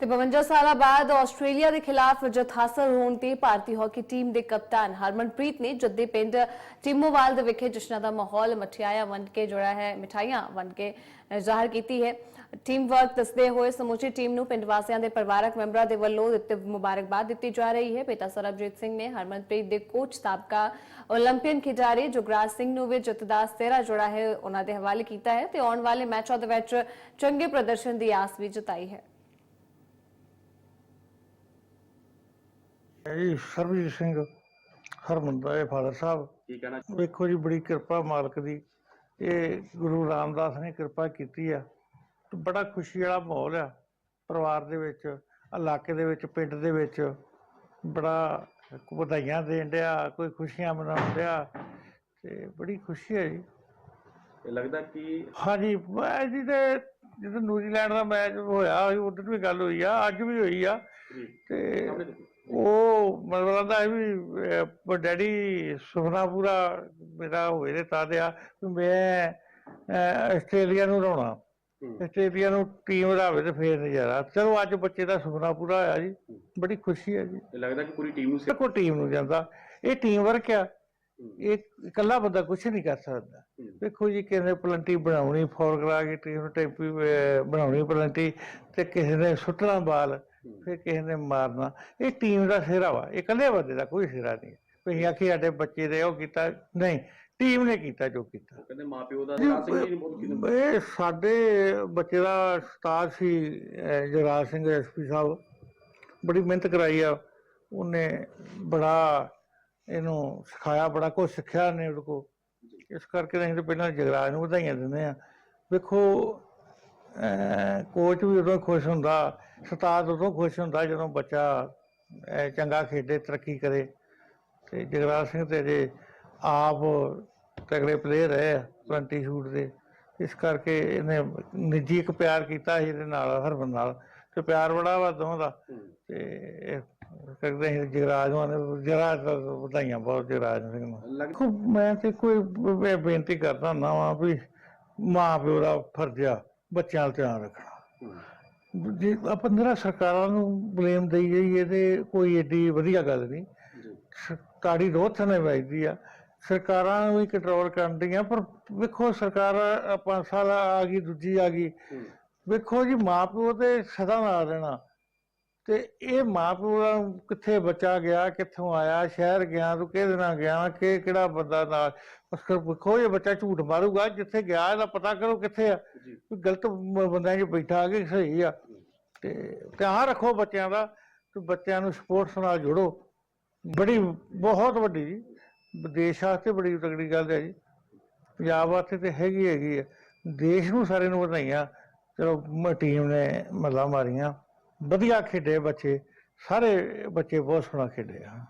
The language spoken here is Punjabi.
ਤੇ 52 ਸਾਲਾਂ ਬਾਅਦ ਆਸਟ੍ਰੇਲੀਆ ਦੇ ਖਿਲਾਫ ਜਿੱਤ ਹਾਸਲ ਹੋਣ ਤੇ ਭਾਰਤੀ ਹਾਕੀ ਟੀਮ ਦੇ ਕਪਤਾਨ ਹਰਮਨਪ੍ਰੀਤ ਨੇ ਜੱਦੇ ਪਿੰਡ ਟਿਮੋਵਾਲ ਦੇ ਵਿਖੇ ਜਸ਼ਨਾਂ ਦਾ ਮਾਹੌਲ ਮਠਿਆਇਆ ਵੰਡ ਕੇ ਜੁੜਾ ਹੈ, ਮਠਾਈਆਂ ਵੰਡ ਕੇ ਜ਼ਾਹਰ ਕੀਤੀ ਹੈ। ਟੀਮ ਵਰਕ ਦੱਸਦੇ ਹੋਏ ਸਮੁੱਚੀ ਟੀਮ ਨੂੰ ਪਿੰਡ ਵਾਸੀਆਂ ਦੇ ਪਰਿਵਾਰਕ ਮੈਂਬਰਾਂ ਦੇ ਵੱਲੋਂ ਦਿੱਤੇ ਮੁਬਾਰਕਬਾਦ ਦਿੱਤੀ ਜਾ ਰਹੀ ਹੈ। ਪਿਤਾ ਸਰਬਜੀਤ ਸਿੰਘ ਨੇ ਹਰਮਨਪ੍ਰੀਤ ਦੇ ਕੋਚ ਸਾਬਕਾ 올림픽ਨ ਖਿਡਾਰੀ ਜੁਗਰਾਜ ਸਿੰਘ ਨੂੰ ਵੀ ਜਿੱਤ ਦਾ ਸਿਹਰਾ ਜੁੜਾ ਹੈ, ਉਹਨਾਂ ਦੇ ਹਵਾਲੇ ਕੀਤਾ ਹੈ ਤੇ ਆਉਣ ਵਾਲੇ ਮੈਚਾਂ ਦੇ ਵਿੱਚ ਚੰਗੇ ਪ੍ਰਦਰਸ਼ਨ ਦੀ ਆਸ ਵੀ ਜਤਾਈ ਹੈ। ਜੀ ਸਰਬਜੀਤ ਸਿੰਘ ਹਰਮੰਦਾ ਦੇ ਫਾਦਰ ਸਾਹਿਬ। ਕੀ ਕਹਿਣਾ ਵੇਖੋ ਜੀ ਬੜੀ ਕਿਰਪਾ ਮਾਲਕ ਦੀ। ਇਹ ਗੁਰੂ ਰਾਮਦਾਸ ਨੇ ਕਿਰਪਾ ਕੀਤੀ ਆ। ਤੇ ਬੜਾ ਖੁਸ਼ੀ ਵਾਲਾ ਮਾਹੌਲ ਆ। ਪਰਿਵਾਰ ਦੇ ਵਿੱਚ ਇਲਾਕੇ ਦੇ ਵਿੱਚ ਪਿੰਡ ਦੇ ਵਿੱਚ ਬੜਾ ਵਧਾਈਆਂ ਦੇਣ ਡਿਆ ਕੋਈ ਖੁਸ਼ੀਆਂ ਮਨਾਉਣ ਡਿਆ ਤੇ ਬੜੀ ਖੁਸ਼ੀ ਹੈ ਜੀ। ਲੱਗਦਾ ਕਿ ਹਾਂਜੀ ਜੀ ਤੇ ਜਦੋਂ ਨਿਊਜ਼ੀਲੈਂਡ ਦਾ ਮੈਚ ਹੋਇਆ ਉਦੋਂ ਵੀ ਗੱਲ ਹੋਈ ਆ ਅੱਜ ਵੀ ਹੋਈ ਆ। ਤੇ। ਉਹ ਮਤਲਬ ਦਾ ਵੀ ਡੈਡੀ ਸੁਪਨਾ ਪੂਰਾ ਮੇਰਾ ਹੋਏ ਨੇ ਤਾਂ ਦੇ ਆ ਵੀ ਮੈਂ ਆਸਟ੍ਰੇਲੀਆ ਨੂੰ ਹੂੰ। ਆਸਟ੍ਰੇਲੀਆ ਨੂੰ ਟੀਮ ਹਰਾਵੇ ਤੇ ਫੇਰ ਨਜ਼ਾਰਾ। ਚਲੋ ਅੱਜ ਬੱਚੇ ਦਾ ਸੁਪਨਾ ਪੂਰਾ ਹੋਇਆ ਜੀ। ਬੜੀ ਖੁਸ਼ੀ ਹੈ ਜੀ। ਲੱਗਦਾ ਕਿ ਪੂਰੀ ਟੀਮ ਨੂੰ ਦੇਖੋ ਟੀਮ ਨੂੰ ਜਾਂਦਾ। ਇਹ ਟੀਮ ਵਰਕ ਆ। ਇਹ ਇਕੱਲਾ ਬੰਦਾ ਕੁਝ ਨਹੀਂ ਕਰ ਸਕਦਾ। ਵੇਖੋ ਜੀ ਕਿਸੇ ਨੇ ਪਲੰਟੀ ਬਣਾਉਣੀ ਫੋਰ ਕਰਾ ਕੇ ਟੀਮ ਨੂੰ ਟੈਂਪੀ ਬਣਾਉਣੀ ਪਲੰਟੀ ਤੇ ਕਿਸੇ ਨੇ ਸੁੱਟਣਾ ਬਾਲ ਫਿਰ ਕਿਸੇ ਨੇ ਮਾਰਨਾ। ਇਹ ਟੀਮ ਦਾ ਸਿਹਰਾ ਵਾ। ਇਹ ਇਕੱਲੇ ਬੰਦੇ ਦਾ ਕੋਈ ਸਿਹਰਾ ਨਹੀਂ ਕੋਈ ਆਖੀ ਸਾਡੇ ਬੱਚੇ ਦੇ ਉਹ ਕੀਤਾ ਨਹੀਂ ਟੀਮ ਨੇ ਕੀਤਾ ਜੋ ਕੀਤਾ। ਕਹਿੰਦੇ ਮਾਪਿਓ ਦਾ ਜਗਰਾਜ ਸਿੰਘ ਜੀ ਨੇ ਬਹੁਤ ਕੀਤਾ। ਇਹ ਸਾਡੇ ਬੱਚੇ ਦਾ ਉਸਤਾਦ ਸੀ ਜਗਰਾਜ ਸਿੰਘ ਐਸਪੀ ਸਾਹਿਬ। ਬੜੀ ਮਿਹਨਤ ਕਰਾਈ ਆ। ਉਹਨੇ ਬੜਾ ਇਹਨੂੰ ਸਿਖਾਇਆ ਬੜਾ ਕੁਝ ਸਿੱਖਿਆ ਨੇ ਉਹਦੇ ਕੋ ਇਸ ਕਰਕੇ ਅਸੀਂ ਤਾਂ ਪਹਿਲਾਂ ਜਗਰਾਜ ਨੂੰ ਵਧਾਈਆਂ ਦਿੰਦੇ ਆ ਵੇਖੋ ਕੋਚ ਵੀ ਉਦੋਂ ਖੁਸ਼ ਹੁੰਦਾ ਉਸਤਾਦ ਉਦੋਂ ਖੁਸ਼ ਹੁੰਦਾ ਜਦੋਂ ਬੱਚਾ ਚੰਗਾ ਖੇਡੇ ਤਰੱਕੀ ਕਰੇ। ਤੇ ਜਗਰਾਜ ਸਿੰਘ ਤੇ ਜੇ ਆਪ ਤਗੜੇ ਪਲੇਅਰ ਹੈ 20 ਸ਼ੂਟ ਦੇ। ਇਸ ਕਰਕੇ ਇਹਨੇ ਨਿੱਜੀ ਇੱਕ ਪਿਆਰ ਕੀਤਾ ਸੀ ਇਹਦੇ ਨਾਲ ਹਰਮਨ ਨਾਲ। ਤੇ ਪਿਆਰ ਬੜਾ ਵਾ ਦੋਵਾਂ ਦਾ। ਤੇ ਇਹ ਕਰਦੇ ਸੀ ਜਗਰਾਜ ਨੂੰ ਜਗਰਾਜ ਦਾ ਵਧਾਈਆਂ ਬਹੁਤ ਜਗਰਾਜ ਸਿੰਘ ਨੂੰ। ਲੱਗ ਦੇਖੋ ਮੈਂ ਤੇ ਕੋਈ ਬ- ਬੇਨਤੀ ਕਰਦਾ ਹੁੰਦਾ ਵਾਂ ਵੀ ਮਾਂ ਪਿਓ ਦਾ ਫਰਜ਼ ਆ ਬੱਚਿਆਂ ਦਾ ਧਿਆਨ ਰੱਖਣਾ। ਜੇ ਆਪਾਂ ਨਿਹਰਾ ਸਰਕਾਰਾਂ ਨੂੰ ਬਲੇਮ ਦੇਈ ਜਾਈਏ ਤੇ ਕੋਈ ਏਡੀ ਵਧੀਆ ਗੱਲ ਨਹੀਂ। ਤਾੜੀ ਰੋਥ ਨੇ ਵੱਜਦੀ ਆ। ਸਰਕਾਰਾਂ ਨੂੰ ਵੀ ਕੰਟਰੋਲ ਕਰਨ ਦੀਆਂ ਪਰ ਵੇਖੋ ਸਰਕਾਰ ਪੰਜ ਸਾਲ ਆ ਗਈ ਦੂਜੀ ਆ ਗਈ। ਵੇਖੋ ਜੀ ਮਾਪਿਓ ਤੇ ਸਦਾ ਨਾਲ ਰਹਿਣਾ ਤੇ ਇਹ ਮਾਪਿਓ ਦਾ ਕਿੱਥੇ ਬੱਚਾ ਗਿਆ ਕਿੱਥੋਂ ਆਇਆ ਸ਼ਹਿਰ ਗਿਆ ਤੂੰ ਕਿਹਦੇ ਨਾਲ ਗਿਆ ਕਿ ਕਿਹੜਾ ਬੰਦਾ ਨਾਲ? ਉਸ ਇਹ ਬੱਚਾ ਝੂਠ ਮਾਰੂਗਾ ਜਿੱਥੇ ਗਿਆ ਇਹਦਾ ਪਤਾ ਕਰੋ ਕਿੱਥੇ ਆ। ਜੀ। ਕੋਈ ਗਲਤ ਬੰਦਿਆਂ 'ਚ ਬੈਠਾ ਕਿ ਸਹੀ ਆ। ਤੇ ਧਿਆਨ ਰੱਖੋ ਬੱਚਿਆਂ ਦਾ ਤੇ ਬੱਚਿਆਂ ਨੂੰ ਸਪੋਰਟਸ ਨਾਲ ਜੋੜੋ। ਬੜੀ ਬਹੁਤ ਵੱਡੀ ਜੀ। ਦੇਸ਼ ਵਾਸਤੇ ਬੜੀ ਤਗੜੀ ਗੱਲ ਹੈ ਜੀ। ਪੰਜਾਬ ਵਾਸਤੇ ਤੇ ਹੈਗੀ ਹੈਗੀ ਹੈ। ਦੇਸ਼ ਨੂੰ ਸਾਰੇ ਨੂੰ ਵਧਾਈਆਂ। ਚਲੋ ਟੀਮ ਨੇ ਮੱਲਾ ਮਾਰੀਆਂ। ਵਧੀਆ ਖੇਡੇ ਬੱਚੇ ਸਾਰੇ ਬੱਚੇ ਬਹੁਤ ਸੋਹਣਾ ਖੇਡੇ ਆ।